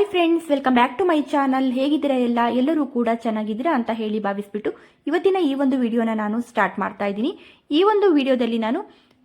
Hi friends welcome back to my channel ಹೇಗಿದ್ದೀರಾ ಎಲ್ಲ? ಎಲ್ಲರೂ ಕೂಡ ಚೆನ್ನಾಗಿದ್ದೀರಾ ಅಂತ ಹೇಳಿ ಭಾವಿಸ್ಬಿಟ್ಟು ಇವತ್ತಿನ ಈ ಒಂದು ವಿಡಿಯೋನ ನಾನು ಸ್ಟಾರ್ಟ್ ಮಾಡ್ತಾ ಇದ್ದೀನಿ. ಈ ಒಂದು ವಿಡಿಯೋದಲ್ಲಿ ನಾನು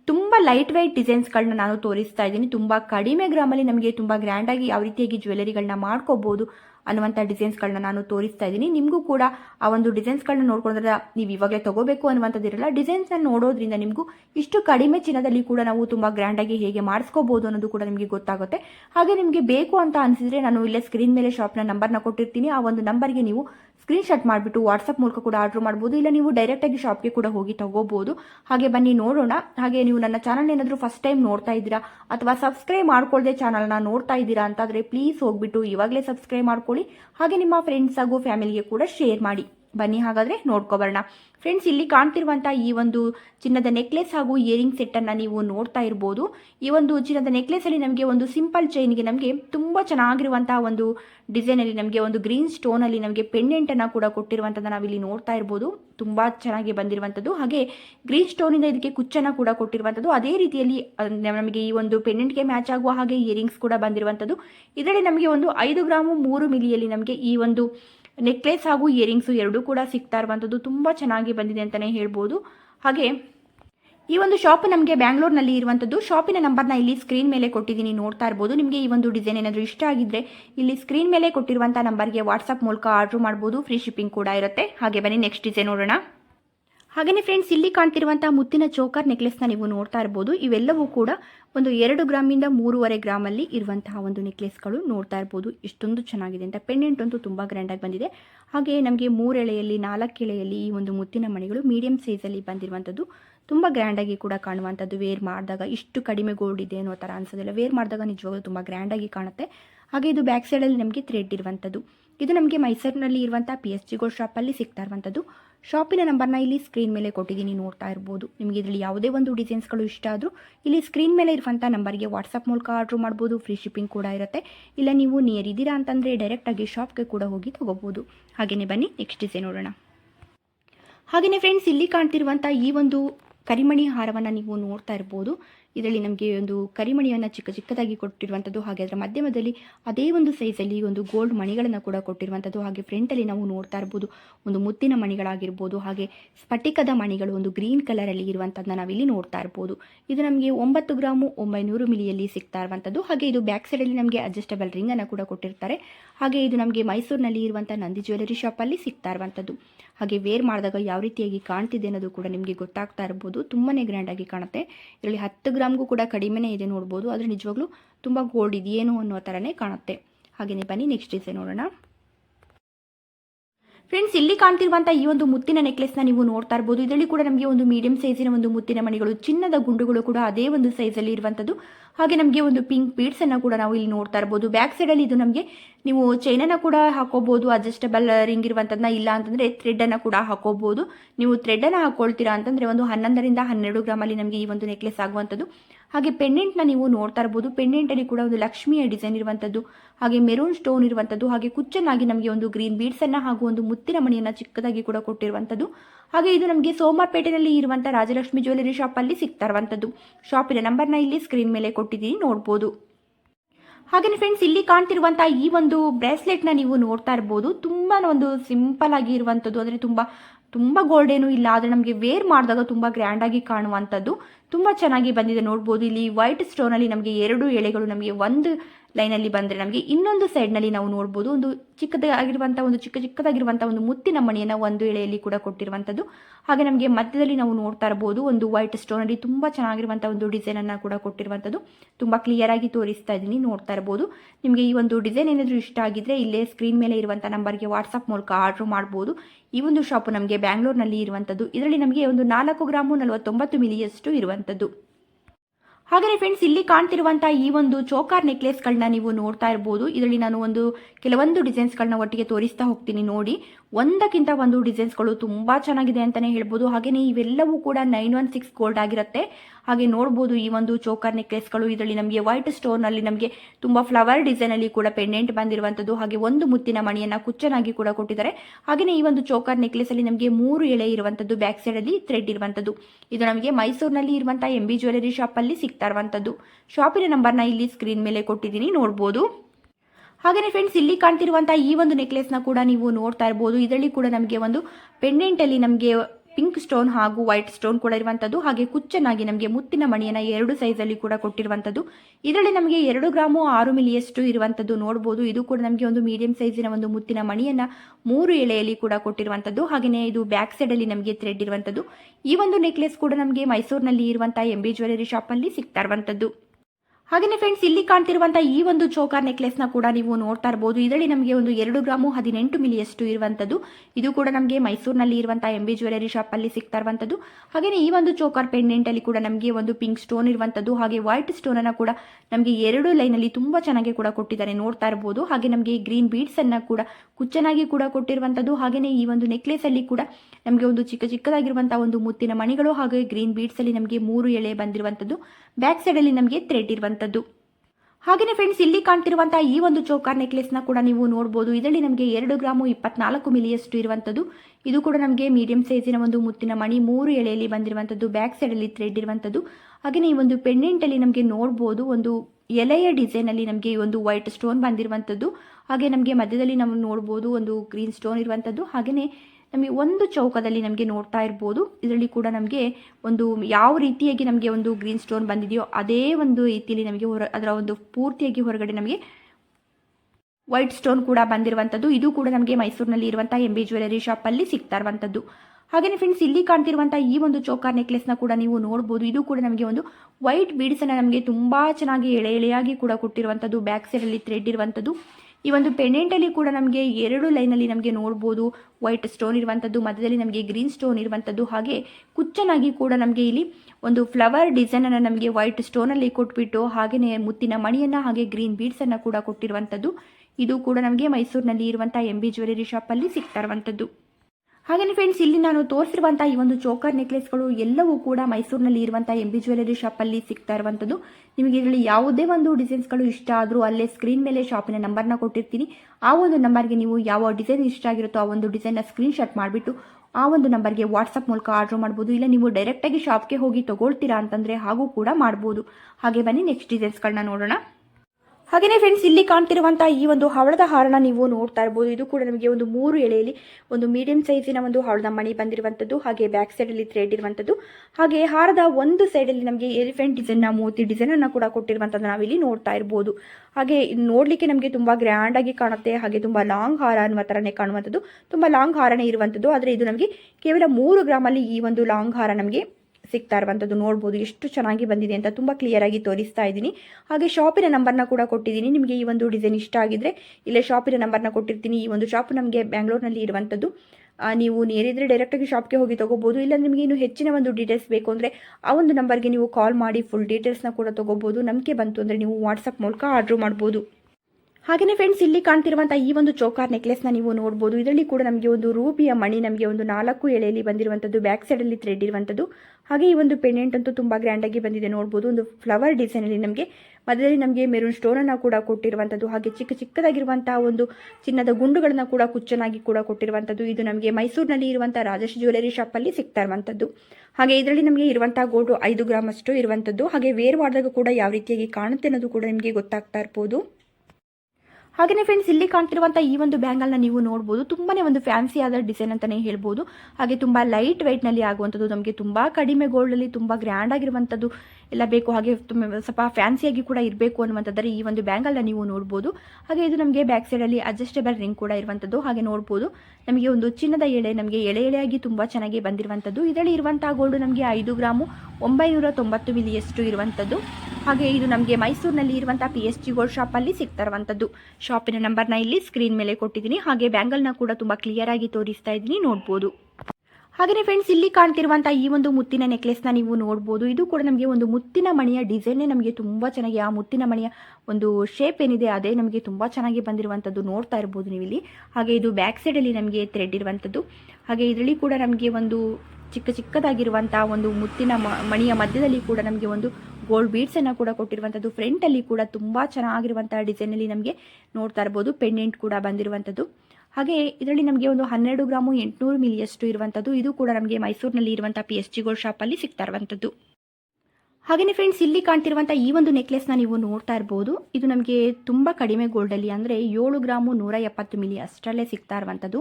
ತುಂಬ ಲೈಟ್ ವೈಟ್ ಡಿಸೈನ್ಸ್ಗಳನ್ನ ನಾನು ತೋರಿಸ್ತಾ ಇದ್ದೀನಿ. ತುಂಬ ಕಡಿಮೆ ಗ್ರಾಮಲ್ಲಿ ನಮಗೆ ತುಂಬ ಗ್ರ್ಯಾಂಡಾಗಿ ಯಾವ ರೀತಿಯಾಗಿ ಜ್ಯುವೆಲರಿಗಳನ್ನ ಮಾಡ್ಕೋಬೋದು ಅನ್ನುವಂಥ ಡಿಸೈನ್ಸ್ಗಳನ್ನ ನಾನು ತೋರಿಸ್ತಾ ಇದ್ದೀನಿ. ನಿಮಗೂ ಕೂಡ ಆ ಒಂದು ಡಿಸೈನ್ಸ್ಗಳನ್ನ ನೋಡ್ಕೊಂಡ್ರೆ ನೀವು ಇವಾಗಲೇ ತಗೋಬೇಕು ಅನ್ನುವಂಥದ್ದಿರಲ್ಲ ಡಿಸೈನ್ಸ್ನ ನೋಡೋದ್ರಿಂದ ನಿಮಗೂ ಇಷ್ಟು ಕಡಿಮೆ ಚಿನ್ನದಲ್ಲಿ ಕೂಡ ನಾವು ತುಂಬ ಗ್ರ್ಯಾಂಡಾಗಿ ಹೇಗೆ ಮಾಡಿಸ್ಕೋಬೋದು ಅನ್ನೋದು ಕೂಡ ನಿಮಗೆ ಗೊತ್ತಾಗುತ್ತೆ. ಹಾಗೆ ನಿಮಗೆ ಬೇಕು ಅಂತ ಅನಿಸಿದ್ರೆ ನಾನು ಇಲ್ಲೇ ಸ್ಕ್ರೀನ್ ಮೇಲೆ ಶಾಪ್ನ ನಂಬರ್ನ ಕೊಟ್ಟಿರ್ತೀನಿ. ಆ ಒಂದು ನಂಬರ್ಗೆ ನೀವು ಸ್ಕ್ರೀನ್ ಶಾಟ್ ಮಾಡಿಬಿಟ್ಟು ವಾಟ್ಸಪ್ ಮೂಲಕ ಕೂಡ ಆರ್ಡರ್ ಮಾಡ್ಬೋದು. ಇಲ್ಲ ನೀವು ಡೈರೆಕ್ಟಾಗಿ ಶಾಪ್ಗೆ ಕೂಡ ಹೋಗಿ ತಗೋಬೋದು. ಹಾಗೆ ಬನ್ನಿ ನೋಡೋಣ. ಹಾಗೆ ನೀವು ನನ್ನ ಚಾನಲ್ ಏನಾದರೂ ಫಸ್ಟ್ ಟೈಮ್ ನೋಡ್ತಾ ಇದ್ದೀರಾ ಅಥವಾ ಸಬ್ಸ್ಕ್ರೈಬ್ ಮಾಡ್ಕೊಳ್ಳದೆ ಚಾನಲ್ನ ನೋಡ್ತಾ ಇದ್ದೀರಾ ಅಂತಾದರೆ ಪ್ಲೀಸ್ ಹೋಗ್ಬಿಟ್ಟು ಇವಾಗಲೇ ಸಬ್ಸ್ಕ್ರೈಬ್ ಮಾಡ್ಕೊಳ್ಳಿ. ಹಾಗೆ ನಿಮ್ಮ ಫ್ರೆಂಡ್ಸ್ ಹಾಗೂ ಫ್ಯಾಮಿಲಿಗೆ ಕೂಡ ಶೇರ್ ಮಾಡಿ. ಬನ್ನಿ ಹಾಗಾದರೆ ನೋಡ್ಕೊಬರೋಣ. ಫ್ರೆಂಡ್ಸ್ ಇಲ್ಲಿ ಕಾಣ್ತಿರುವಂಥ ಈ ಒಂದು ಚಿನ್ನದ ನೆಕ್ಲೆಸ್ ಹಾಗೂ ಇಯರಿಂಗ್ ಸೆಟ್ಟನ್ನು ನೀವು ನೋಡ್ತಾ ಇರ್ಬೋದು. ಈ ಒಂದು ಚಿನ್ನದ ನೆಕ್ಲೆಸಲ್ಲಿ ನಮಗೆ ಒಂದು ಸಿಂಪಲ್ ಚೈನ್ಗೆ ನಮಗೆ ತುಂಬ ಚೆನ್ನಾಗಿರುವಂಥ ಒಂದು ಡಿಸೈನಲ್ಲಿ ನಮಗೆ ಒಂದು ಗ್ರೀನ್ ಸ್ಟೋನಲ್ಲಿ ನಮಗೆ ಪೆಂಡೆಂಟನ್ನು ಕೂಡ ಕೊಟ್ಟಿರುವಂಥದ್ದು ನಾವಿಲ್ಲಿ ನೋಡ್ತಾ ಇರ್ಬೋದು. ತುಂಬ ಚೆನ್ನಾಗಿ ಬಂದಿರುವಂಥದ್ದು ಹಾಗೆ ಗ್ರೀನ್ ಸ್ಟೋನಿಂದ ಇದಕ್ಕೆ ಕುಚ್ಚನ್ನು ಕೂಡ ಕೊಟ್ಟಿರುವಂಥದ್ದು ಅದೇ ರೀತಿಯಲ್ಲಿ ನಮಗೆ ಈ ಒಂದು ಪೆಂಡೆಂಟ್ಗೆ ಮ್ಯಾಚ್ ಆಗುವ ಹಾಗೆ ಇಯರಿಂಗ್ಸ್ ಕೂಡ ಬಂದಿರುವಂಥದ್ದು ಇದರಲ್ಲಿ ನಮಗೆ ಒಂದು ಐದು ಗ್ರಾಮು ಮೂರು ಮಿಲಿಯಲ್ಲಿ ನಮಗೆ ಈ ಒಂದು ನೆಕ್ಲೆಸ್ ಹಾಗೂ ಇಯರಿಂಗ್ಸು ಎರಡೂ ಕೂಡ ಸಿಗ್ತಾ ಇರುವಂಥದ್ದು ತುಂಬ ಚೆನ್ನಾಗಿ ಬಂದಿದೆ ಅಂತಲೇ ಹೇಳ್ಬೋದು. ಹಾಗೆ ಈ ಒಂದು ಶಾಪ್ ನಮಗೆ ಬ್ಯಾಂಗ್ಳೂರ್ನಲ್ಲಿ ಇರುವಂಥದ್ದು. ಶಾಪಿನ ನಂಬರ್ನ ಇಲ್ಲಿ ಸ್ಕ್ರೀನ್ ಮೇಲೆ ಕೊಟ್ಟಿದ್ದೀನಿ, ನೋಡ್ತಾ ಇರ್ಬೋದು. ನಿಮಗೆ ಈ ಒಂದು ಡಿಸೈನ್ ಏನಾದರೂ ಇಷ್ಟ ಆಗಿದ್ದರೆ ಇಲ್ಲಿ ಸ್ಕ್ರೀನ್ ಮೇಲೆ ಕೊಟ್ಟಿರುವಂಥ ನಂಬರ್ಗೆ ವಾಟ್ಸಪ್ ಮೂಲಕ ಆರ್ಡ್ರ್ ಮಾಡ್ಬೋದು. ಫ್ರೀ ಶಿಪ್ಪಿಂಗ್ ಕೂಡ ಇರುತ್ತೆ. ಹಾಗೆ ಬನ್ನಿ, ನೆಕ್ಸ್ಟ್ ಡಿಸೈನ್ ನೋಡೋಣ. ಹಾಗೆಯೇ ಫ್ರೆಂಡ್ಸ್ ಇಲ್ಲಿ ಕಾಣ್ತಿರುವಂಥ ಮುತ್ತಿನ ಚೋಕರ್ ನೆಕ್ಲೆಸ್ನ ನೀವು ನೋಡ್ತಾ ಇರ್ಬೋದು. ಇವೆಲ್ಲವೂ ಕೂಡ ಒಂದು ಎರಡು ಗ್ರಾಮಿಂದ ಮೂರುವರೆ ಗ್ರಾಮಲ್ಲಿ ಇರುವಂತಹ ಒಂದು ನೆಕ್ಲೆಸ್ಗಳು ನೋಡ್ತಾ ಇರ್ಬೋದು. ಇಷ್ಟೊಂದು ಚೆನ್ನಾಗಿದೆ ಅಂತ. ಪೆಂಡೆಂಟ್ ಅಂತೂ ತುಂಬ ಗ್ರ್ಯಾಂಡಾಗಿ ಬಂದಿದೆ. ಹಾಗೆ ನಮಗೆ ಮೂರೆಳೆಯಲ್ಲಿ ನಾಲ್ಕು ಎಳೆಯಲ್ಲಿ ಈ ಒಂದು ಮುತ್ತಿನ ಮಣಿಗಳು ಮೀಡಿಯಂ ಸೈಜಲ್ಲಿ ಬಂದಿರುವಂಥದ್ದು. ತುಂಬ ಗ್ರ್ಯಾಂಡಾಗಿ ಕೂಡ ಕಾಣುವಂಥದ್ದು. ವೇರ್ ಮಾಡಿದಾಗ ಇಷ್ಟು ಕಡಿಮೆ ಗೋಲ್ಡ್ ಇದೆ ಅನ್ನೋ ಥರ ಅನ್ಸೋದಿಲ್ಲ. ವೇರ್ ಮಾಡಿದಾಗ ನಿಜವಾಗ್ಲೂ ತುಂಬ ಗ್ರ್ಯಾಂಡಾಗಿ ಕಾಣುತ್ತೆ. ಹಾಗೆ ಇದು ಬ್ಯಾಕ್ ಸೈಡಲ್ಲಿ ನಮಗೆ ಥ್ರೆಡ್ ಇರುವಂಥದ್ದು. ಇದು ನಮಗೆ ಮೈಸೂರಿನಲ್ಲಿ ಇರುವಂಥ ಪಿ ಎಸ್ ಜಿ ಗೋಲ್ಡ್ ಶಾಪಲ್ಲಿ ಸಿಗ್ತಾ ಇರುವಂಥದ್ದು. ಶಾಪಿನ ನಂಬರ್ನ ಇಲ್ಲಿ ಸ್ಕ್ರೀನ್ ಮೇಲೆ ಕೊಟ್ಟಿದ್ದೀನಿ, ನೋಡ್ತಾ ಇರ್ಬೋದು. ನಿಮಗೆ ಇದರಲ್ಲಿ ಯಾವುದೇ ಒಂದು ಡಿಸೈನ್ಸ್ಗಳು ಇಷ್ಟ ಆದರೂ ಇಲ್ಲಿ ಸ್ಕ್ರೀನ್ ಮೇಲೆ ಇರುವಂಥ ನಂಬರ್ಗೆ ವಾಟ್ಸಪ್ ಮೂಲಕ ಆರ್ಡ್ರ್ ಮಾಡ್ಬೋದು ಫ್ರೀ ಶಿಪ್ಪಿಂಗ್ ಕೂಡ ಇರುತ್ತೆ. ಇಲ್ಲ ನೀವು ನಿಯರ್ ಇದ್ದೀರಾ ಅಂತಂದರೆ ಡೈರೆಕ್ಟಾಗಿ ಶಾಪ್ಗೆ ಕೂಡ ಹೋಗಿ ತಗೋಬೋದು. ಹಾಗೆಯೇ ಬನ್ನಿ ನೆಕ್ಸ್ಟ್ ಡಿಸೈನ್ ನೋಡೋಣ. ಹಾಗೆಯೇ ಫ್ರೆಂಡ್ಸ್ ಇಲ್ಲಿ ಕಾಣ್ತಿರುವಂಥ ಈ ಒಂದು ಕರಿಮಣಿ ಹಾರವನ್ನು ನೀವು ನೋಡ್ತಾ ಇರ್ಬೋದು. ಇದರಲ್ಲಿ ನಮಗೆ ಒಂದು ಕರಿಮಣಿಯನ್ನು ಚಿಕ್ಕ ಚಿಕ್ಕದಾಗಿ ಕೊಟ್ಟಿರುವಂಥದ್ದು ಹಾಗೆ ಅದರ ಮಧ್ಯಮದಲ್ಲಿ ಅದೇ ಒಂದು ಸೈಜಲ್ಲಿ ಒಂದು ಗೋಲ್ಡ್ ಮಣಿಗಳನ್ನು ಕೂಡ ಕೊಟ್ಟಿರುವಂಥದ್ದು ಹಾಗೆ ಫ್ರಂಟಲ್ಲಿ ನಾವು ನೋಡ್ತಾ ಇರ್ಬೋದು. ಒಂದು ಮುತ್ತಿನ ಮಣಿಗಳಾಗಿರ್ಬೋದು, ಹಾಗೆ ಸ್ಫಟಿಕದ ಮಣಿಗಳು, ಒಂದು ಗ್ರೀನ್ ಕಲರಲ್ಲಿ ಇರುವಂಥದ್ದನ್ನ ನಾವಿಲ್ಲಿ ನೋಡ್ತಾ ಇರ್ಬೋದು. ಇದು ನಮಗೆ ಒಂಬತ್ತು ಗ್ರಾಮು ಒಂಬೈನೂರು ಮಿಲಿಯಲ್ಲಿ ಸಿಗ್ತಾ ಇರುವಂಥದ್ದು ಹಾಗೆ ಇದು ಬ್ಯಾಕ್ ಸೈಡಲ್ಲಿ ನಮಗೆ ಅಡ್ಜಸ್ಟಬಲ್ ರಿಂಗನ್ನು ಕೂಡ ಕೊಟ್ಟಿರ್ತಾರೆ. ಹಾಗೆ ಇದು ನಮಗೆ ಮೈಸೂರಿನಲ್ಲಿ ಇರುವಂಥ ನಂದಿ ಜ್ಯುವೆಲರಿ ಶಾಪಲ್ಲಿ ಸಿಗ್ತಾ ಇರುವಂಥದ್ದು ಹಾಗೆ ವೇರ್ ಮಾಡಿದಾಗ ಯಾವ ರೀತಿಯಾಗಿ ಕಾಣ್ತಿದೆ ಅನ್ನೋದು ಕೂಡ ನಿಮಗೆ ಗೊತ್ತಾಗ್ತಾ ಇರ್ಬೋದು. ತುಂಬಾ ಗ್ರ್ಯಾಂಡಾಗಿ ಕಾಣುತ್ತೆ. ಇದರಲ್ಲಿ ಹತ್ತು ಗ್ರಾಮ್ಗೂ ಕೂಡ ಕಡಿಮೆನೇ ಇದೆ ನೋಡ್ಬೋದು. ಆದರೆ ನಿಜವಾಗ್ಲೂ ತುಂಬ ಗೋಲ್ಡ್ ಇದೆಯೇನು ಅನ್ನೋ ಥರನೇ ಕಾಣುತ್ತೆ. ಹಾಗೆಯೇ ಬನ್ನಿ ನೆಕ್ಸ್ಟ್ ಡಿಸೈನ್ ನೋಡೋಣ. ಫ್ರೆಂಡ್ಸ್ ಇಲ್ಲಿ ಕಾಣ್ತಿರುವಂಥ ಈ ಒಂದು ಮುತ್ತಿನ ನೆಕ್ಲೆಸ್ನ ನೀವು ನೋಡ್ತಾ ಇರ್ಬೋದು. ಇದರಲ್ಲಿ ಕೂಡ ನಮಗೆ ಒಂದು ಮೀಡಿಯಂ ಸೈಜಿನ ಒಂದು ಮುತ್ತಿನ ಮಣಿಗಳು, ಚಿನ್ನದ ಗುಂಡುಗಳು ಕೂಡ ಅದೇ ಒಂದು ಸೈಜಲ್ಲಿ ಇರುವಂಥದ್ದು ಹಾಗೆ ನಮಗೆ ಒಂದು ಪಿಂಕ್ ಬೀಡ್ಸನ್ನು ಕೂಡ ನಾವು ಇಲ್ಲಿ ನೋಡ್ತಾ ಇರ್ಬೋದು. ಬ್ಯಾಕ್ ಸೈಡಲ್ಲಿ ಇದು ನಮಗೆ ನೀವು ಚೈನನ್ನು ಕೂಡ ಹಾಕೋಬಹುದು ಅಡ್ಜಸ್ಟಬಲ್ ರಿಂಗ್ ಇರುವಂಥದ್ದನ್ನ ಇಲ್ಲ ಅಂತಂದರೆ ಥ್ರೆಡನ್ನು ಕೂಡ ಹಾಕೋಬಹುದು ನೀವು ಥ್ರೆಡನ್ನು ಹಾಕೊಳ್ತೀರಾ ಅಂತಂದರೆ ಒಂದು ಹನ್ನೊಂದರಿಂದ ಹನ್ನೆರಡು ಗ್ರಾಮಲ್ಲಿ ನಮಗೆ ಈ ಒಂದು ನೆಕ್ಲೆಸ್ ಆಗುವಂಥದ್ದು ಹಾಗೆ ಪೆಂಡೆಂಟ್ನ ನೀವು ನೋಡ್ತಾ ಇರ್ಬೋದು. ಪೆಂಡೆಂಟಲ್ಲಿ ಕೂಡ ಒಂದು ಲಕ್ಷ್ಮಿಯ ಡಿಸೈನ್ ಇರುವಂಥದ್ದು ಹಾಗೆ ಮೆರೂನ್ ಸ್ಟೋನ್ ಇರುವಂಥದ್ದು ಹಾಗೆ ಕುಚ್ಚನ್ನಾಗಿ ನಮಗೆ ಒಂದು ಗ್ರೀನ್ ಬೀಡ್ಸನ್ನು ಹಾಗೂ ಒಂದು ಮುತ್ತಿನ ಮಣಿಯನ್ನು ಚಿಕ್ಕದಾಗಿ ಕೂಡ ಕೊಟ್ಟಿರುವಂಥದ್ದು ಹಾಗೆ ಇದು ನಮಗೆ ಸೋಮಾರ್ಪೇಟೆಯಲ್ಲಿ ಇರುವಂಥ ರಾಜಲಕ್ಷ್ಮಿ ಜ್ಯುವೆಲರಿ ಶಾಪಲ್ಲಿ ಸಿಗ್ತಾ ಇರುವಂಥದ್ದು ಶಾಪಿನ ನಂಬರ್ನ ಇಲ್ಲಿ ಸ್ಕ್ರೀನ್ ಮೇಲೆ ಕೊಟ್ಟಿದ್ದೀನಿ, ನೋಡ್ಬೋದು. ಹಾಗೆಯೇ ಫ್ರೆಂಡ್ಸ್ ಇಲ್ಲಿ ಕಾಣ್ತಿರುವಂಥ ಈ ಒಂದು ಬ್ರೇಸ್ಲೆಟ್ನ ನೀವು ನೋಡ್ತಾ ಇರ್ಬೋದು. ತುಂಬ ಒಂದು ಸಿಂಪಲ್ ಆಗಿ ಇರುವಂಥದ್ದು ಅಂದರೆ ತುಂಬ ತುಂಬ ಗೋಲ್ಡ್ ಏನೂ ಇಲ್ಲ. ಆದರೆ ನಮಗೆ ವೇರ್ ಮಾಡಿದಾಗ ತುಂಬ ಗ್ರ್ಯಾಂಡಾಗಿ ಕಾಣುವಂಥದ್ದು ತುಂಬ ಚೆನ್ನಾಗಿ ಬಂದಿದೆ, ನೋಡ್ಬೋದು. ಇಲ್ಲಿ ವೈಟ್ ಸ್ಟೋನಲ್ಲಿ ನಮಗೆ ಎರಡು ಎಳೆಗಳು, ನಮಗೆ ಒಂದು ಲೈನಲ್ಲಿ ಬಂದರೆ ನಮಗೆ ಇನ್ನೊಂದು ಸೈಡ್ನಲ್ಲಿ ನಾವು ನೋಡ್ಬೋದು, ಒಂದು ಚಿಕ್ಕದಾಗಿರುವಂಥ ಒಂದು ಚಿಕ್ಕ ಚಿಕ್ಕದಾಗಿರುವಂಥ ಒಂದು ಮುತ್ತಿನ ಮಣಿಯನ್ನು ಒಂದು ಎಳೆಯಲ್ಲಿ ಕೂಡ ಕೊಟ್ಟಿರುವಂಥದ್ದು. ಹಾಗೆ ನಮಗೆ ಮಧ್ಯದಲ್ಲಿ ನಾವು ನೋಡ್ತಾ ಇರ್ಬೋದು, ಒಂದು ವೈಟ್ ಸ್ಟೋನಲ್ಲಿ ತುಂಬ ಚೆನ್ನಾಗಿರುವಂಥ ಒಂದು ಡಿಸೈನನ್ನು ಕೂಡ ಕೊಟ್ಟಿರುವಂಥದ್ದು. ತುಂಬ ಕ್ಲಿಯರಾಗಿ ತೋರಿಸ್ತಾ ಇದ್ದೀನಿ, ನೋಡ್ತಾ ಇರ್ಬೋದು. ನಿಮಗೆ ಈ ಒಂದು ಡಿಸೈನ್ ಏನಾದರೂ ಇಷ್ಟ ಆಗಿದ್ರೆ ಇಲ್ಲೇ ಸ್ಕ್ರೀನ್ ಮೇಲೆ ಇರುವಂಥ ನಂಬರ್ಗೆ ವಾಟ್ಸಪ್ ಮೂಲಕ ಆರ್ಡ್ರ್ ಮಾಡ್ಬೋದು. ಈ ಒಂದು ಶಾಪ್ ನಮಗೆ ಬ್ಯಾಂಗ್ಳೂರ್ನಲ್ಲಿ ಇರುವಂಥದ್ದು. ಇದರಲ್ಲಿ ನಮಗೆ ಒಂದು ನಾಲ್ಕು ಗ್ರಾಮು ನಲವತ್ತೊಂಬತ್ತು ಮಿಲಿಯಷ್ಟು ಇರುವಂಥದ್ದು. ಹಾಗೆಯೇ ಫ್ರೆಂಡ್ಸ್ ಇಲ್ಲಿ ಕಾಣ್ತಿರುವಂತಹ ಈ ಒಂದು ಚೋಕಾರ್ ನೆಕ್ಲೆಸ್ಗಳನ್ನ ನೀವು ನೋಡ್ತಾ ಇರಬಹುದು ಇದರಲ್ಲಿ ನಾನು ಒಂದು ಕೆಲವೊಂದು ಡಿಸೈನ್ಸ್ ಗಳನ್ನ ಒಟ್ಟಿಗೆ ತೋರಿಸ್ತಾ ಹೋಗ್ತೀನಿ ನೋಡಿ. ಒಂದಕ್ಕಿಂತ ಒಂದು ಡಿಸೈನ್ಸ್ಗಳು ತುಂಬಾ ಚೆನ್ನಾಗಿದೆ ಅಂತಾನೆ ಹೇಳ್ಬೋದು. ಹಾಗೆಯೇ ಇವೆಲ್ಲವೂ ಕೂಡ ನೈನ್ ಒನ್ ಸಿಕ್ಸ್ ಗೋಲ್ಡ್ ಆಗಿರುತ್ತೆ. ಹಾಗೆ ನೋಡ್ಬೋದು ಈ ಒಂದು ಚೋಕರ್ ನೆಕ್ಲೆಸ್ಗಳು. ಇದರಲ್ಲಿ ನಮಗೆ ವೈಟ್ ಸ್ಟೋನ್ ಅಲ್ಲಿ ನಮಗೆ ತುಂಬಾ ಫ್ಲವರ್ ಡಿಸೈನ್ ಅಲ್ಲಿ ಕೂಡ ಪೆಂಡೆಂಟ್ ಬಂದಿರುವಂತದ್ದು ಹಾಗೆ ಒಂದು ಮುತ್ತಿನ ಮಣಿಯನ್ನ ಕುಚ್ಚನಾಗಿ ಕೂಡ ಕೊಟ್ಟಿದ್ದಾರೆ. ಹಾಗೆಯೇ ಈ ಒಂದು ಚೋಕರ್ ನೆಕ್ಲೆಸಲ್ಲಿ ನಮಗೆ ಮೂರು ಎಳೆ ಇರುವಂತದ್ದು ಬ್ಯಾಕ್ ಸೈಡ್ ಅಲ್ಲಿ ಥ್ರೆಡ್ ಇರುವಂತದ್ದು ಇದು ನಮಗೆ ಮೈಸೂರಿನಲ್ಲಿ ಇರುವಂತಹ ಎಂ ಬಿ ಜ್ಯುವೆಲರಿ ಅಲ್ಲಿ ಸಿಗ್ತಾ ಇರುವಂತದ್ದು ಶಾಪಿನ ನಂಬರ್ನ ಇಲ್ಲಿ ಸ್ಕ್ರೀನ್ ಮೇಲೆ ಕೊಟ್ಟಿದ್ದೀನಿ, ನೋಡ್ಬೋದು. ಹಾಗೆಯೇ ಫ್ರೆಂಡ್ಸ್ ಇಲ್ಲಿ ಕಾಣ್ತಿರುವಂತಹ ಈ ಒಂದು ನೆಕ್ಲೆಸ್ನ ಕೂಡ ನೀವು ನೋಡ್ತಾ ಇರ್ಬೋದು. ಇದರಲ್ಲಿ ಕೂಡ ನಮಗೆ ಒಂದು ಪೆಂಡೆಂಟ್ ಅಲ್ಲಿ ನಮಗೆ ಪಿಂಕ್ ಸ್ಟೋನ್ ಹಾಗೂ ವೈಟ್ ಸ್ಟೋನ್ ಕೂಡ ಇರುವಂಥದ್ದು ಹಾಗೆ ಕುಚ್ಚನಾಗಿ ನಮಗೆ ಮುತ್ತಿನ ಮಣಿಯನ್ನು ಎರಡು ಸೈಜಲ್ಲಿ ಕೂಡ ಕೊಟ್ಟಿರುವಂಥದ್ದು ಇದರಲ್ಲಿ ನಮಗೆ ಎರಡು ಗ್ರಾಮು ಆರು ಮಿಲಿಯಷ್ಟು ಇರುವಂಥದ್ದು ನೋಡ್ಬೋದು. ಇದು ಕೂಡ ನಮಗೆ ಒಂದು ಮೀಡಿಯಂ ಸೈಜಿನ ಒಂದು ಮುತ್ತಿನ ಮಣಿಯನ್ನು ಮೂರು ಎಳೆಯಲ್ಲಿ ಕೂಡ ಕೊಟ್ಟಿರುವಂಥದ್ದು ಹಾಗೆಯೇ ಇದು ಬ್ಯಾಕ್ ಸೈಡಲ್ಲಿ ನಮಗೆ ಥ್ರೆಡ್ ಇರುವಂಥದ್ದು ಈ ಒಂದು ನೆಕ್ಲೆಸ್ ಕೂಡ ನಮಗೆ ಮೈಸೂರಿನಲ್ಲಿ ಇರುವಂಥ ಎಂಬಿ ಜ್ಯುವೆಲರಿ ಶಾಪಲ್ಲಿ ಸಿಗ್ತಾ ಇರುವಂಥದ್ದು ಹಾಗೆಯೇ ಫ್ರೆಂಡ್ಸ್ ಇಲ್ಲಿ ಕಾಣ್ತಿರುವಂತಹ ಈ ಒಂದು ಚೋಕರ್ ನೆಕ್ಲೆಸ್ನ ಕೂಡ ನೀವು ನೋಡ್ತಾ ಇರಬಹುದು ಇದರಲ್ಲಿ ನಮಗೆ ಒಂದು ಎರಡು ಗ್ರಾಮು ಹದಿನೆಂಟು ಮಿಲಿಯಷ್ಟು ಇರುವಂತದ್ದು. ಇದು ಕೂಡ ನಮಗೆ ಮೈಸೂರಿನಲ್ಲಿ ಇರುವಂತಹ ಎಂ ಬಿ ಜ್ಯುವೆಲರಿ ಅಲ್ಲಿ ಸಿಗ್ತಾ ಇರುವಂಥದ್ದು ಹಾಗೆಯೇ ಈ ಒಂದು ಚೋಕಾರ್ ಪೆಂಡೆಂಟ್ ಅಲ್ಲಿ ಕೂಡ ನಮಗೆ ಒಂದು ಪಿಂಕ್ ಸ್ಟೋನ್ ಇರುವಂಥದ್ದು ಹಾಗೆ ವೈಟ್ ಸ್ಟೋನ್ ಅನ್ನ ಕೂಡ ನಮಗೆ ಎರಡು ಲೈನ್ ಅಲ್ಲಿ ತುಂಬಾ ಚೆನ್ನಾಗಿ ಕೂಡ ಕೊಟ್ಟಿದ್ದಾರೆ ನೋಡ್ತಾ ಇರಬಹುದು ಹಾಗೆ ನಮಗೆ ಗ್ರೀನ್ ಬೀಡ್ಸ್ ಅನ್ನ ಕೂಡ ಕುಚ್ಚನಾಗಿ ಕೂಡ ಕೊಟ್ಟಿರುವಂತದ್ದು. ಹಾಗೆಯೇ ಈ ಒಂದು ನೆಕ್ಲೆಸ್ ಅಲ್ಲಿ ಕೂಡ ನಮಗೆ ಒಂದು ಚಿಕ್ಕ ಚಿಕ್ಕದಾಗಿರುವಂತಹ ಒಂದು ಮುತ್ತಿನ ಮಣಿಗಳು ಹಾಗೆ ಗ್ರೀನ್ ಬೀಡ್ಸ್ ಅಲ್ಲಿ ನಮಗೆ ಮೂರು ಎಳೆ ಬಂದಿರುವಂತದ್ದು. ಬ್ಯಾಕ್ ಸೈಡ್ ಅಲ್ಲಿ ನಮಗೆ ಥ್ರೆಡ್ ಇರುವಂಥದ್ದು ಹಾಗೆಯೇ ಫ್ರೆಂಡ್ಸ್ ಇಲ್ಲಿ ಕಾಣ್ತಿರುವಂತಹ ಈ ಒಂದು ಚೋಕರ್ ನೆಕ್ಲೆಸ್ನ ಕೂಡ ನೀವು ನೋಡ್ಬೋದು. ಇದರಲ್ಲಿ ನಮಗೆ ಎರಡು ಗ್ರಾಮು ಇಪ್ಪತ್ನಾಲ್ಕು ಮಿಲಿಯಷ್ಟು ಇರುವಂಥದ್ದು. ಇದು ಕೂಡ ನಮಗೆ ಮೀಡಿಯಂ ಸೈಜಿನ ಒಂದು ಮುತ್ತಿನ ಮಣಿ, ಮೂರು ಎಳೆಯಲ್ಲಿ ಬಂದಿರುವಂಥದ್ದು ಬ್ಯಾಕ್ ಸೈಡಲ್ಲಿ ಥ್ರೆಡ್ ಇರುವಂಥದ್ದು. ಹಾಗೆಯೇ ಈ ಒಂದು ಪೆಂಡೆಂಟಲ್ಲಿ ನಮಗೆ ನೋಡ್ಬೋದು, ಒಂದು ಎಲೆಯ ಡಿಸೈನಲ್ಲಿ ನಮಗೆ ಈ ಒಂದು ವೈಟ್ ಸ್ಟೋನ್ ಬಂದಿರುವಂಥದ್ದು. ಹಾಗೆ ನಮಗೆ ಮಧ್ಯದಲ್ಲಿ ನಾವು ನೋಡ್ಬೋದು ಒಂದು ಗ್ರೀನ್ ಸ್ಟೋನ್ ಇರುವಂಥದ್ದು. ಹಾಗೆಯೇ ನಮಗೆ ಒಂದು ಚೌಕದಲ್ಲಿ ನಮಗೆ ನೋಡ್ತಾ ಇರ್ಬೋದು. ಇದರಲ್ಲಿ ಕೂಡ ನಮಗೆ ಒಂದು ಯಾವ ರೀತಿಯಾಗಿ ನಮಗೆ ಒಂದು ಗ್ರೀನ್ ಸ್ಟೋನ್ ಬಂದಿದೆಯೋ ಅದೇ ಒಂದು ರೀತಿಯಲ್ಲಿ ನಮಗೆ ಹೊರ, ಅದರ ಒಂದು ಪೂರ್ತಿಯಾಗಿ ಹೊರಗಡೆ ನಮಗೆ ವೈಟ್ ಸ್ಟೋನ್ ಕೂಡ ಬಂದಿರುವಂಥದ್ದು. ಇದು ಕೂಡ ನಮಗೆ ಮೈಸೂರಿನಲ್ಲಿ ಇರುವಂಥ ಎಂ ಬಿ ಜ್ಯುವೆಲರಿ ಶಾಪಲ್ಲಿ ಸಿಗ್ತಾ ಇರುವಂಥದ್ದು. ಹಾಗೆಯೇ ಫ್ರೆಂಡ್ಸ್ ಇಲ್ಲಿ ಕಾಣ್ತಿರುವಂಥ ಈ ಒಂದು ಚೋಕಾರ್ ನೆಕ್ಲೆಸ್ನ ಕೂಡ ನೀವು ನೋಡ್ಬೋದು. ಇದು ಕೂಡ ನಮಗೆ ಒಂದು ವೈಟ್ ಬೀಡ್ಸನ್ನು ನಮಗೆ ತುಂಬ ಚೆನ್ನಾಗಿ ಎಳೆ ಎಳೆಯಾಗಿ ಕೂಡ ಕೊಟ್ಟಿರುವಂಥದ್ದು. ಬ್ಯಾಕ್ ಸೈಡಲ್ಲಿ ಥ್ರೆಡ್ ಇರುವಂಥದ್ದು. ಈ ಒಂದು ಪೆಂಡೆಂಟಲ್ಲಿ ಕೂಡ ನಮಗೆ ಎರಡು ಲೈನಲ್ಲಿ ನಮಗೆ ನೋಡ್ಬೋದು. ವೈಟ್ ಸ್ಟೋನ್ ಇರುವಂಥದ್ದು ಮಧ್ಯದಲ್ಲಿ ನಮಗೆ ಗ್ರೀನ್ ಸ್ಟೋನ್ ಇರುವಂಥದ್ದು ಹಾಗೆ ಕುಚ್ಚನಾಗಿ ಕೂಡ ನಮಗೆ ಇಲ್ಲಿ ಒಂದು ಫ್ಲವರ್ ಡಿಸೈನನ್ನು ನಮಗೆ ವೈಟ್ ಸ್ಟೋನಲ್ಲಿ ಕೊಟ್ಬಿಟ್ಟು ಹಾಗೆಯೇ ಮುತ್ತಿನ ಮಣಿಯನ್ನು ಹಾಗೆ ಗ್ರೀನ್ ಬೀಡ್ಸನ್ನು ಕೂಡ ಕೊಟ್ಟಿರುವಂಥದ್ದು ಇದು ಕೂಡ ನಮಗೆ ಮೈಸೂರಿನಲ್ಲಿ ಇರುವಂಥ ಎಂ ಬಿ ಜ್ಯುವೆಲರಿ ಶಾಪಲ್ಲಿ ಸಿಗ್ತಾ ಇರುವಂಥದ್ದು ಹಾಗೆಯೇ ಫ್ರೆಂಡ್ಸ್ ಇಲ್ಲಿ ನಾನು ತೋರಿಸಿರುವಂತಹ ಈ ಒಂದು ಚೋಕರ್ ನೆಕ್ಲೆಸ್ಗಳು ಎಲ್ಲವೂ ಕೂಡ ಮೈಸೂರಿನಲ್ಲಿ ಇರುವಂತಹ ಎಂ ಬಿ ಜ್ಯುವೆಲರಿ ಅಲ್ಲಿ ಸಿಗ್ತಾ ಇರುವಂತದ್ದು ನಿಮಗೆ ಇದರಲ್ಲಿ ಯಾವುದೇ ಒಂದು ಡಿಸೈನ್ಸ್ಗಳು ಇಷ್ಟ ಆದರೂ ಅಲ್ಲೇ ಸ್ಕ್ರೀನ್ ಮೇಲೆ ಶಾಪಿನ ನಂಬರ್ನ ಕೊಟ್ಟಿರ್ತೀನಿ. ಆ ಒಂದು ನಂಬರ್ಗೆ ನೀವು ಯಾವ ಡಿಸೈನ್ ಇಷ್ಟ ಆಗಿರುತ್ತೋ ಆ ಒಂದು ಡಿಸೈನ್ನ ಸ್ಕ್ರೀನ್ಶಾಟ್ ಮಾಡಿಬಿಟ್ಟು ಆ ಒಂದು ನಂಬರ್ಗೆ ವಾಟ್ಸಪ್ ಮೂಲಕ ಆರ್ಡರ್ ಮಾಡ್ಬೋದು. ಇಲ್ಲ, ನೀವು ಡೈರೆಕ್ಟಾಗಿ ಶಾಪ್ಗೆ ಹೋಗಿ ತಗೊಳ್ತೀರಾ ಅಂತಂದರೆ ಹಾಗೂ ಕೂಡ ಮಾಡ್ಬೋದು. ಹಾಗೆ ಬನ್ನಿ ನೆಕ್ಸ್ಟ್ ಡಿಸೈನ್ಸ್ಗಳನ್ನ ನೋಡೋಣ. ಹಾಗೆಯೇ ಫ್ರೆಂಡ್ಸ್ ಇಲ್ಲಿ ಕಾಣ್ತಿರುವಂಥ ಈ ಒಂದು ಹವಳದ ಹಾರನ ನೀವು ನೋಡ್ತಾ ಇರ್ಬೋದು. ಇದು ಕೂಡ ನಮಗೆ ಒಂದು ಮೂರು ಎಳೆಯಲ್ಲಿ ಒಂದು ಮೀಡಿಯಂ ಸೈಜಿನ ಒಂದು ಹವಳದ ಮಣಿ ಬಂದಿರುವಂಥದ್ದು, ಹಾಗೆ ಬ್ಯಾಕ್ ಸೈಡಲ್ಲಿ ಥ್ರೆಡ್ ಇರುವಂಥದ್ದು. ಹಾಗೆ ಹಾರದ ಒಂದು ಸೈಡಲ್ಲಿ ನಮಗೆ ಎಲಿಫೆಂಟ್ ಡಿಸೈನ್ನ ಮೂತಿ ಡಿಸೈನನ್ನು ಕೂಡ ಕೊಟ್ಟಿರುವಂಥದ್ದು ನಾವಿಲ್ಲಿ ನೋಡ್ತಾ ಇರ್ಬೋದು. ಹಾಗೆ ನೋಡಲಿಕ್ಕೆ ನಮಗೆ ತುಂಬ ಗ್ರ್ಯಾಂಡಾಗಿ ಕಾಣುತ್ತೆ, ಹಾಗೆ ತುಂಬ ಲಾಂಗ್ ಹಾರ ಅನ್ನುವ ಥರನೇ ಕಾಣುವಂಥದ್ದು. ತುಂಬ ಲಾಂಗ್ ಹಾರನೇ ಇರುವಂಥದ್ದು. ಆದರೆ ಇದು ನಮಗೆ ಕೇವಲ ಮೂರು ಗ್ರಾಮಲ್ಲಿ ಈ ಒಂದು ಲಾಂಗ್ ಹಾರ ನಮಗೆ ಸಿಗ್ತಾ ಇರುವಂಥದ್ದು ನೋಡ್ಬೋದು. ಎಷ್ಟು ಚೆನ್ನಾಗಿ ಬಂದಿದೆ ಅಂತ ತುಂಬ ಕ್ಲಿಯರಾಗಿ ತೋರಿಸ್ತಾ ಇದ್ದೀನಿ. ಹಾಗೆ ಶಾಪಿನ ನಂಬರ್ನ ಕೂಡ ಕೊಟ್ಟಿದ್ದೀನಿ. ನಿಮಗೆ ಈ ಒಂದು ಡಿಸೈನ್ ಇಷ್ಟ ಆಗಿದ್ದರೆ ಇಲ್ಲೇ ಶಾಪಿನ ನಂಬರ್ನ ಕೊಟ್ಟಿರ್ತೀನಿ. ಈ ಒಂದು ಶಾಪ್ ನಮಗೆ ಬ್ಯಾಂಗ್ಳೂರ್ನಲ್ಲಿ ಇರುವಂಥದ್ದು ನೀವು ನೇರಿದ್ರೆ ಡೈರೆಕ್ಟಾಗಿ ಶಾಪ್ಗೆ ಹೋಗಿ ತೊಗೋಬೋದು. ಇಲ್ಲ ನಿಮಗೆ ಇನ್ನು ಹೆಚ್ಚಿನ ಒಂದು ಡೀಟೇಲ್ಸ್ ಬೇಕು ಅಂದರೆ ಆ ಒಂದು ನಂಬರ್ಗೆ ನೀವು ಕಾಲ್ ಮಾಡಿ ಫುಲ್ ಡೀಟೇಲ್ಸ್ನ ಕೂಡ ತೊಗೋಬೋದು. ನಂಬಿಕೆ ಬಂತು ಅಂದರೆ ನೀವು ವಾಟ್ಸಪ್ ಮೂಲಕ ಆರ್ಡ್ರ್ ಮಾಡ್ಬೋದು. ಹಾಗೆಯೇ ಫ್ರೆಂಡ್ಸ್ ಇಲ್ಲಿ ಕಾಣ್ತಿರುವಂತಹ ಈ ಒಂದು ಚೋಕಾರ್ನ ನೀವು ನೋಡಬಹುದು ಇದರಲ್ಲಿ ಕೂಡ ನಮಗೆ ಒಂದು ರೂಬಿಯ ಮಣಿ, ನಮಗೆ ಒಂದು ನಾಲ್ಕು ಎಳೆಯಲ್ಲಿ ಬಂದಿರುವಂತದ್ದು ಬ್ಯಾಕ್ ಸೈಡಲ್ಲಿ ಥ್ರೆಡ್ ಇರುವಂಥದ್ದು ಹಾಗೆ ಈ ಒಂದು ಪೆಂಡೆಂಟ್ ಅಂತೂ ತುಂಬ ಗ್ರ್ಯಾಂಡಾಗಿ ಬಂದಿದೆ ನೋಡಬಹುದು ಒಂದು ಫ್ಲವರ್ ಡಿಸೈನ್ ಅಲ್ಲಿ ನಮಗೆ. ಮಧ್ಯದಲ್ಲಿ ನಮಗೆ ಮೆರೂನ್ ಸ್ಟೋನ್ ಅನ್ನ ಕೂಡ ಕೊಟ್ಟಿರುವಂಥದ್ದು ಹಾಗೆ ಚಿಕ್ಕ ಚಿಕ್ಕದಾಗಿರುವಂತಹ ಒಂದು ಚಿನ್ನದ ಗುಂಡುಗಳನ್ನು ಕೂಡ ಕುಚ್ಚನಾಗಿ ಕೂಡ ಕೊಟ್ಟಿರುವಂತದ್ದು. ಇದು ನಮಗೆ ಮೈಸೂರಿನಲ್ಲಿ ಇರುವಂತಹ ರಾಜೇಶ್ ಜ್ಯುವೆಲರಿ ಅಲ್ಲಿ ಸಿಗ್ತಾ ಇರುವಂಥದ್ದು ಹಾಗೆ ಇದರಲ್ಲಿ ನಮಗೆ ಇರುವಂತಹ ಗೋಲ್ಡು ಐದು ಗ್ರಾಮ್ ಅಷ್ಟು ಇರುವಂಥದ್ದು ಹಾಗೆ ವೇರ್ ಮಾಡಿದಾಗ ಕೂಡ ಯಾವ ರೀತಿಯಾಗಿ ಕಾಣುತ್ತೆ ಅನ್ನೋದು ಕೂಡ ನಿಮಗೆ ಗೊತ್ತಾಗ್ತಾ ಇರ್ಬೋದು. ಹಾಗೆಯೇ ಫ್ರೆಂಡ್ಸ್ ಇಲ್ಲಿ ಕಾಣ್ತಿರುವಂಥ ಈ ಒಂದು ಬ್ಯಾಂಗಲ್ನ ನೀವು ನೋಡ್ಬೋದು. ತುಂಬಾನೇ ಒಂದು ಫ್ಯಾನ್ಸಿ ಆದ ಡಿಸೈನ್ ಅಂತಲೇ ಹೇಳ್ಬೋದು. ಹಾಗೆ ತುಂಬ ಲೈಟ್ ವೆಯ್ಟ್ನಲ್ಲಿ ಆಗುವಂಥದ್ದು ನಮಗೆ ತುಂಬ ಕಡಿಮೆ ಗೋಲ್ಡಲ್ಲಿ ತುಂಬ ಗ್ರ್ಯಾಂಡ್ ಆಗಿರುವಂಥದ್ದು ಎಲ್ಲ ಬೇಕು, ಹಾಗೆ ಸ್ವಲ್ಪ ಫ್ಯಾನ್ಸಿಯಾಗಿ ಕೂಡ ಇರಬೇಕು ಅನ್ನುವಂಥದ್ದರೆ ಈ ಒಂದು ಬ್ಯಾಂಗಲ್ನ ನೀವು ನೋಡ್ಬೋದು. ಹಾಗೆ ಇದು ನಮಗೆ ಬ್ಯಾಕ್ ಸೈಡಲ್ಲಿ ಅಡ್ಜಸ್ಟೇಬಲ್ ರಿಂಗ್ ಕೂಡ ಇರುವಂಥದ್ದು, ಹಾಗೆ ನೋಡ್ಬೋದು. ನಮಗೆ ಒಂದು ಚಿನ್ನದ ಎಳೆ, ನಮಗೆ ಎಳೆ ಎಳೆಯಾಗಿ ತುಂಬ ಚೆನ್ನಾಗಿ ಬಂದಿರುವಂಥದ್ದು. ಇದರಲ್ಲಿ ಇರುವಂಥ ಗೋಲ್ಡ್ ನಮಗೆ ಐದು ಗ್ರಾಮು ಒಂಬೈನೂರ ತೊಂಬತ್ತು ಮಿಲಿಯಷ್ಟು ಇರುವಂಥದ್ದು. ಹಾಗೆ ಇದು ನಮಗೆ ಮೈಸೂರಿನಲ್ಲಿ ಇರುವಂಥ ಪಿ ಎಸ್ ಜಿ ಗೋಲ್ಡ್ ಶಾಪಲ್ಲಿ ಸಿಗ್ತಾ ಇರುವಂಥದ್ದು ಶಾಪಿನ ನಂಬರ್ನ ಇಲ್ಲಿ ಸ್ಕ್ರೀನ್ ಮೇಲೆ ಕೊಟ್ಟಿದ್ದೀನಿ. ಹಾಗೆ ಬ್ಯಾಂಗಲ್ನ ಕೂಡ ತುಂಬ ಕ್ಲಿಯರ್ ಆಗಿ ತೋರಿಸ್ತಾ ಇದ್ದೀನಿ, ನೋಡ್ಬೋದು. ಹಾಗೆಯೇ ಫ್ರೆಂಡ್ಸ್ ಇಲ್ಲಿ ಕಾಣ್ತಿರುವಂತಹ ಈ ಒಂದು ಮುತ್ತಿನ ನೆಕ್ಲೆಸ್ನ ನೀವು ನೋಡಬಹುದು ಇದು ಕೂಡ ನಮಗೆ ಒಂದು ಮುತ್ತಿನ ಮಣಿಯ ಡಿಸೈನ್ ನಮಗೆ ತುಂಬಾ ಚೆನ್ನಾಗಿ ಆ ಮುತ್ತಿನ ಮಣಿಯ ಒಂದು ಶೇಪ್ ಏನಿದೆ ಅದೇ ನಮಗೆ ತುಂಬಾ ಚೆನ್ನಾಗಿ ಬಂದಿರುವಂಥದ್ದು ನೋಡ್ತಾ ಇರಬಹುದು ನೀವು ಇಲ್ಲಿ ಹಾಗೆ ಇದು ಬ್ಯಾಕ್ ಸೈಡಲ್ಲಿ ನಮಗೆ ಥ್ರೆಡ್ ಇರುವಂಥದ್ದು ಹಾಗೆ ಇದರಲ್ಲಿ ಕೂಡ ನಮಗೆ ಒಂದು ಚಿಕ್ಕ ಚಿಕ್ಕದಾಗಿರುವಂತಹ ಒಂದು ಮುತ್ತಿನ ಮಣಿಯ ಮಧ್ಯದಲ್ಲಿ ಕೂಡ ನಮಗೆ ಒಂದು ಗೋಲ್ಡ್ ಬೀಡ್ಸ್ ಅನ್ನ ಕೂಡ ಕೊಟ್ಟಿರುವಂಥದ್ದು ಫ್ರಂಟಲ್ಲಿ ಕೂಡ ತುಂಬ ಡಿಸೈನ್ ಡಿಸೈನಲ್ಲಿ ನಮಗೆ ನೋಡ್ತಾ ಇರಬಹುದು ಪೆಂಡೆಂಟ್ ಕೂಡ ಬಂದಿರುವಂಥದ್ದು ಹಾಗೆ ಇದರಲ್ಲಿ ನಮಗೆ ಒಂದು ಹನ್ನೆರಡು ಗ್ರಾಮು ಎಂಟುನೂರು ಮಿಲಿಯಷ್ಟು ಇರುವಂಥದ್ದು ಇದು ಕೂಡ ನಮಗೆ ಮೈಸೂರಿನಲ್ಲಿ ಇರುವಂಥ ಪಿ ಎಸ್ ಜಿ ಗೋಲ್ಡ್ ಶಾಪಲ್ಲಿ ಸಿಗ್ತಾ ಇರುವಂಥದ್ದು ಹಾಗೆಯೇ ಫ್ರೆಂಡ್ಸ್ ಇಲ್ಲಿ ಕಾಣ್ತಿರುವಂಥ ಈ ಒಂದು ನೆಕ್ಲೆಸ್ನ ನೀವು ನೋಡ್ತಾ ಇರ್ಬೋದು. ಇದು ನಮಗೆ ತುಂಬ ಕಡಿಮೆ ಗೋಲ್ಡಲ್ಲಿ ಅಂದರೆ ಏಳು ಗ್ರಾಮು ನೂರ ಎಪ್ಪತ್ತು ಮಿಲಿ ಅಷ್ಟರಲ್ಲೇ ಸಿಗ್ತಾ ಇರುವಂಥದ್ದು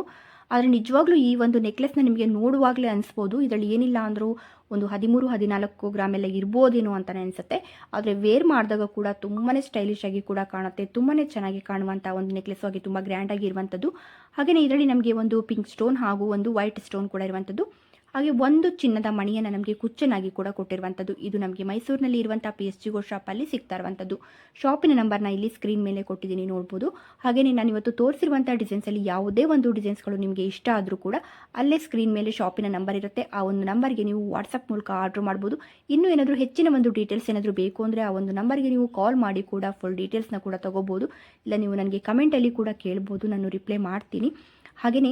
ಆದರೆ ನಿಜವಾಗ್ಲೂ ಈ ಒಂದು ನೆಕ್ಲೆಸ್ನ ನಿಮಗೆ ನೋಡುವಾಗಲೇ ಅನಿಸ್ಬೋದು. ಇದರಲ್ಲಿ ಏನಿಲ್ಲ ಅಂದರೂ ಒಂದು ಹದಿಮೂರು, ಹದಿನಾಲ್ಕು ಗ್ರಾಮ್ ಎಲ್ಲ ಇರ್ಬೋದೇನೋ ಅಂತಲೇ ಅನಿಸುತ್ತೆ. ಆದರೆ ವೇರ್ ಮಾಡಿದಾಗ ಕೂಡ ತುಂಬಾ ಸ್ಟೈಲಿಶ್ ಆಗಿ ಕೂಡ ಕಾಣುತ್ತೆ. ತುಂಬಾ ಚೆನ್ನಾಗಿ ಕಾಣುವಂಥ ಒಂದು ನೆಕ್ಲೆಸ್ ಆಗಿ ತುಂಬ ಗ್ರ್ಯಾಂಡಾಗಿ ಇರುವಂಥದ್ದು ಹಾಗೆಯೇ ಇದರಲ್ಲಿ ನಮಗೆ ಒಂದು ಪಿಂಕ್ ಸ್ಟೋನ್ ಹಾಗೂ ಒಂದು ವೈಟ್ ಸ್ಟೋನ್ ಕೂಡ ಇರುವಂಥದ್ದು ಹಾಗೆ ಒಂದು ಚಿನ್ನದ ಮಣಿಯನ್ನು ನಮಗೆ ಕುಚ್ಚನಾಗಿ ಕೂಡ ಕೊಟ್ಟಿರುವಂಥದ್ದು. ಇದು ನಮಗೆ ಮೈಸೂರಿನಲ್ಲಿ ಇರುವಂಥ ಪಿ ಎಸ್ ಜಿಗೋ ಶಾಪಲ್ಲಿ ಸಿಗ್ತಾ ಇರುವಂಥದ್ದು. ಶಾಪಿನ ನಂಬರ್ನ ಇಲ್ಲಿ ಸ್ಕ್ರೀನ್ ಮೇಲೆ ಕೊಟ್ಟಿದ್ದೀನಿ ನೋಡ್ಬೋದು. ಹಾಗೆಯೇ ನಾನು ಇವತ್ತು ತೋರಿಸಿರುವಂಥ ಡಿಸೈನ್ಸಲ್ಲಿ ಯಾವುದೇ ಒಂದು ಡಿಸೈನ್ಸ್ಗಳು ನಿಮಗೆ ಇಷ್ಟ ಆದರೂ ಕೂಡ ಅಲ್ಲೇ ಸ್ಕ್ರೀನ್ ಮೇಲೆ ಶಾಪಿನ ನಂಬರ್ ಇರುತ್ತೆ. ಆ ಒಂದು ನಂಬರ್ಗೆ ನೀವು ವಾಟ್ಸಪ್ ಮೂಲಕ ಆರ್ಡ್ರ್ ಮಾಡ್ಬೋದು. ಇನ್ನೂ ಏನಾದರೂ ಹೆಚ್ಚಿನ ಒಂದು ಡೀಟೇಲ್ಸ್ ಏನಾದರೂ ಬೇಕು ಅಂದರೆ ಆ ಒಂದು ನಂಬರ್ಗೆ ನೀವು ಕಾಲ್ ಮಾಡಿ ಕೂಡ ಫುಲ್ ಡೀಟೇಲ್ಸ್ನ ಕೂಡ ತೊಗೋಬೋದು. ಇಲ್ಲ ನೀವು ನನಗೆ ಕಮೆಂಟಲ್ಲಿ ಕೂಡ ಕೇಳ್ಬೋದು. ನಾನು ರಿಪ್ಲೈ ಮಾಡ್ತೀನಿ. ಹಾಗೆಯೇ